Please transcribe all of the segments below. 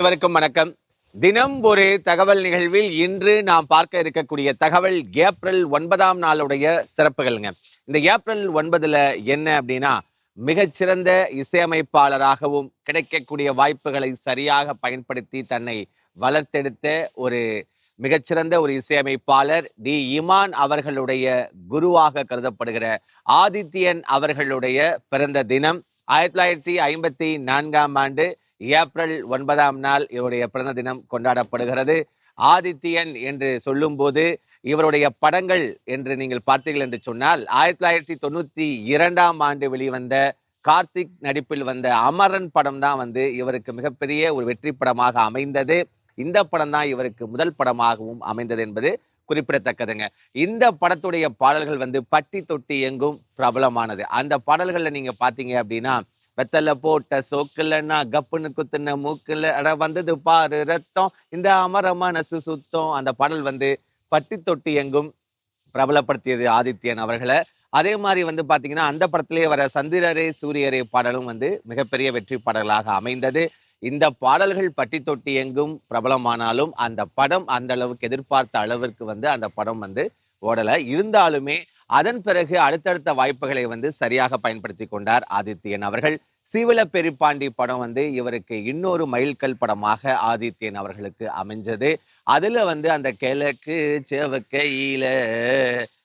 அனைவருக்கும் வணக்கம். தினம் ஒரு தகவல் நிகழ்வில் இன்று நாம் பார்க்க இருக்கக்கூடிய தகவல் ஏப்ரல் ஒன்பதாம் நாளுடைய சிறப்புகள்ங்க. இந்த ஏப்ரல் ஒன்பதுல என்ன அப்படின்னா மிகச்சிறந்த இசையமைப்பாளராகவும் கிடைக்கக்கூடிய வாய்ப்புகளை சரியாக பயன்படுத்தி தன்னை வளர்த்தெடுத்த ஒரு மிகச்சிறந்த ஒரு இசையமைப்பாளர் டி. இமான் அவர்களுடைய குருவாக கருதப்படுகிற ஆதித்யன் அவர்களுடைய பிறந்த தினம். ஆயிரத்தி தொள்ளாயிரத்தி ஐம்பத்தி நான்காம் ஆண்டு ஏப்ரல் ஒன்பதாம் நாள் இவருடைய பிறந்த தினம் கொண்டாடப்படுகிறது. ஆதித்யன் என்று சொல்லும்போது இவருடைய படங்கள் என்று நீங்கள் பார்த்தீர்கள் என்று சொன்னால் ஆயிரத்தி தொள்ளாயிரத்தி தொண்ணூத்தி இரண்டாம் ஆண்டு வெளிவந்த கார்த்திக் நடிப்பில் வந்த அமரன் படம் தான் வந்து இவருக்கு மிகப்பெரிய ஒரு வெற்றி படமாக அமைந்தது. இந்த படம் தான் இவருக்கு முதல் படமாகவும் அமைந்தது என்பது குறிப்பிடத்தக்கதுங்க. இந்த படத்துடைய பாடல்கள் வந்து பட்டி தொட்டி எங்கும் பிரபலமானது. அந்த பாடல்களில் நீங்கள் பார்த்தீங்க அப்படின்னா வெத்தலை போட்ட சோக்குலன்னா கப்புன்னு குத்துன மூக்குல அட வந்தது பாரு ரத்தம். இந்த அமர மனசு சுத்தம். அந்த பாடல் வந்து பட்டி தொட்டி எங்கும் பிரபலப்படுத்தியது ஆதித்யன் அவர்களை. அதே மாதிரி வந்து பார்த்தீங்கன்னா அந்த படத்திலேயே வர சந்திரரே சூரியரே பாடலும் வந்து மிகப்பெரிய வெற்றி பாடல்களாக அமைந்தது. இந்த பாடல்கள் பட்டி தொட்டி எங்கும் பிரபலமானாலும் அந்த படம் அந்த அளவுக்கு எதிர்பார்த்த அளவிற்கு வந்து அந்த படம் வந்து ஓடலை. இருந்தாலுமே அதன் பிறகு அடுத்தடுத்த வாய்ப்புகளை வந்து சரியாக பயன்படுத்தி கொண்டார் ஆதித்யன் அவர்கள். சீவல பெரிப்பாண்டி படம் வந்து இவருக்கு இன்னொரு மைல்கல் படமாக ஆதித்யன் அவர்களுக்கு அமைஞ்சது. அதுல வந்து அந்த கிழக்கு செவக்கையில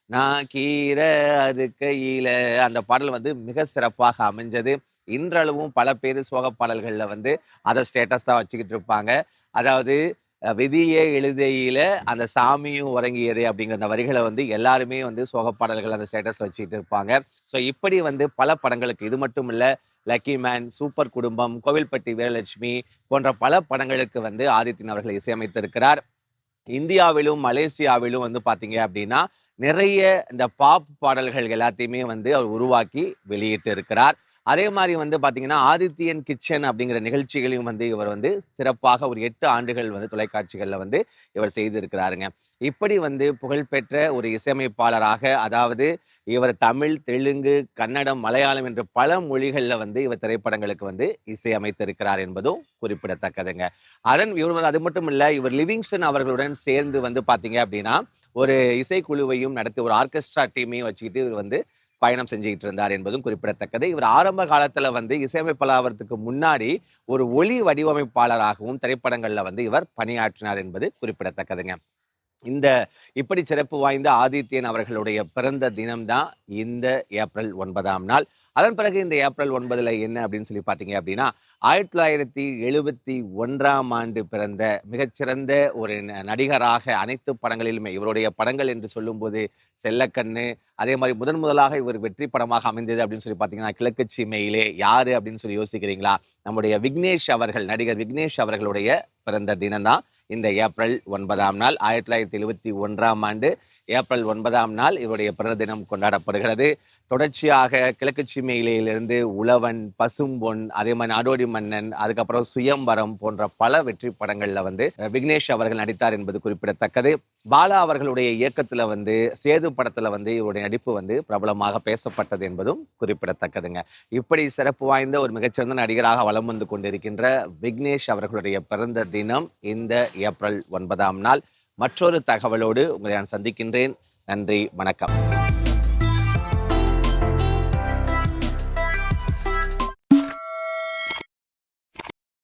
நான் கீரை அது கையில அந்த பாடல் வந்து மிக சிறப்பாக அமைஞ்சது. இன்றளவும் பல பேர் சோக பாடல்களில் வந்து அதை ஸ்டேட்டஸாக வச்சுக்கிட்டு இருப்பாங்க. அதாவது விதியே எழுதையில அந்த சாமியும் உறங்கியது அப்படிங்கிற அந்த வரிகளை வந்து எல்லாருமே வந்து சோக பாடல்கள் அந்த ஸ்டேட்டஸ் வச்சுக்கிட்டு இருப்பாங்க. ஸோ இப்படி வந்து பல படங்களுக்கு இது மட்டும் இல்லை லக்கி மேன் சூப்பர் குடும்பம் கோவில்பட்டி வீரலட்சுமி போன்ற பல படங்களுக்கு வந்து ஆதித்யன் அவர்கள் இசையமைத்திருக்கிறார். இந்தியாவிலும் மலேசியாவிலும் வந்து பார்த்தீங்க அப்படின்னா நிறைய இந்த பாப் பாடல்கள் எல்லாத்தையுமே வந்து அவர் உருவாக்கி வெளியிட்டு இருக்கிறார் அதே மாதிரி வந்து பார்த்தீங்கன்னா ஆதித்யன் கிச்சன் அப்படிங்கிற நிகழ்ச்சிகளையும் வந்து இவர் வந்து சிறப்பாக ஒரு எட்டு ஆண்டுகள் வந்து தொலைக்காட்சிகளில் வந்து இவர் செய்திருக்கிறாருங்க. இப்படி வந்து புகழ்பெற்ற ஒரு இசையமைப்பாளராக அதாவது இவர் தமிழ் தெலுங்கு கன்னடம் மலையாளம் என்ற பல மொழிகளில் வந்து இவர் திரைப்படங்களுக்கு வந்து இசையமைத்திருக்கிறார் என்பதும் குறிப்பிடத்தக்கதுங்க. அதன் இவர் வந்து அது மட்டும் இல்லை இவர் லிவிங்ஸ்டன் அவர்களுடன் சேர்ந்து வந்து பார்த்தீங்க அப்படின்னா ஒரு இசைக்குழுவையும் நடத்தி ஒரு ஆர்கெஸ்ட்ரா டீமையும் வச்சுக்கிட்டு இவர் வந்து பயணம் செஞ்சுக்கிட்டு இருந்தார் என்பதும் குறிப்பிடத்தக்கது. இவர் ஆரம்ப காலத்துல வந்து இசையமைப்பாளர்வதற்கு முன்னாடி ஒரு ஒளி வடிவமைப்பாளராகவும் திரைப்படங்களில் வந்து இவர் பணியாற்றினார் என்பது குறிப்பிடத்தக்கதுங்க. இந்த இப்படி சிறப்பு வாய்ந்த ஆதித்யன் அவர்களுடைய பிறந்த தினம்தான் இந்த ஏப்ரல் ஒன்பதாம் நாள். அதன் பிறகு இந்த ஏப்ரல் ஒன்பதில் என்ன அப்படின்னு சொல்லி பார்த்தீங்க அப்படின்னா ஆயிரத்தி தொள்ளாயிரத்தி எழுபத்தி ஒன்றாம் ஆண்டு பிறந்த மிகச்சிறந்த ஒரு ந- நடிகராக அனைத்து படங்களிலுமே இவருடைய படங்கள் என்று சொல்லும்போது செல்லக்கண்ணு அதே மாதிரி முதன் முதலாக இவர் வெற்றி படமாக அமைந்தது அப்படின்னு சொல்லி பார்த்தீங்கன்னா கிழக்கு சீமையிலே யாரு அப்படின்னு சொல்லி யோசிக்கிறீங்களா? நம்முடைய விக்னேஷ் அவர்கள் நடிகர் விக்னேஷ் அவர்களுடைய பிறந்த தினம்தான் இந்த ஏப்ரல் ஒன்பதாம் நாள் ஆயிரத்தி தொள்ளாயிரத்தி எழுபத்தி ஒன்றாம் ஆண்டு. ஏப்ரல் ஒன்பதாம் நாள் இவருடைய பிறந்த தினம் கொண்டாடப்படுகிறது. தொடர்ச்சியாக கிழக்கு சீமையிலிருந்து உழவன் பசும்பொன் அதே மாதிரி நாடோடி மன்னன் அதுக்கப்புறம் சுயம்பரம் போன்ற பல வெற்றி படங்கள்ல வந்து விக்னேஷ் அவர்கள் நடித்தார் என்பது குறிப்பிடத்தக்கது. பாலா அவர்களுடைய இயக்கத்துல வந்து சேது படத்துல வந்து இவருடைய நடிப்பு வந்து பிரபலமாக பேசப்பட்டது என்பதும் குறிப்பிடத்தக்கதுங்க. இப்படி சிறப்பு வாய்ந்த ஒரு மிகச்சிறந்த நடிகராக வலம் வந்து கொண்டிருக்கின்ற விக்னேஷ் அவர்களுடைய பிறந்த தினம் இந்த ஏப்ரல் ஒன்பதாம் நாள். மற்றொரு தகவலோடு உங்களை நான் சந்திக்கின்றேன். நன்றி வணக்கம்.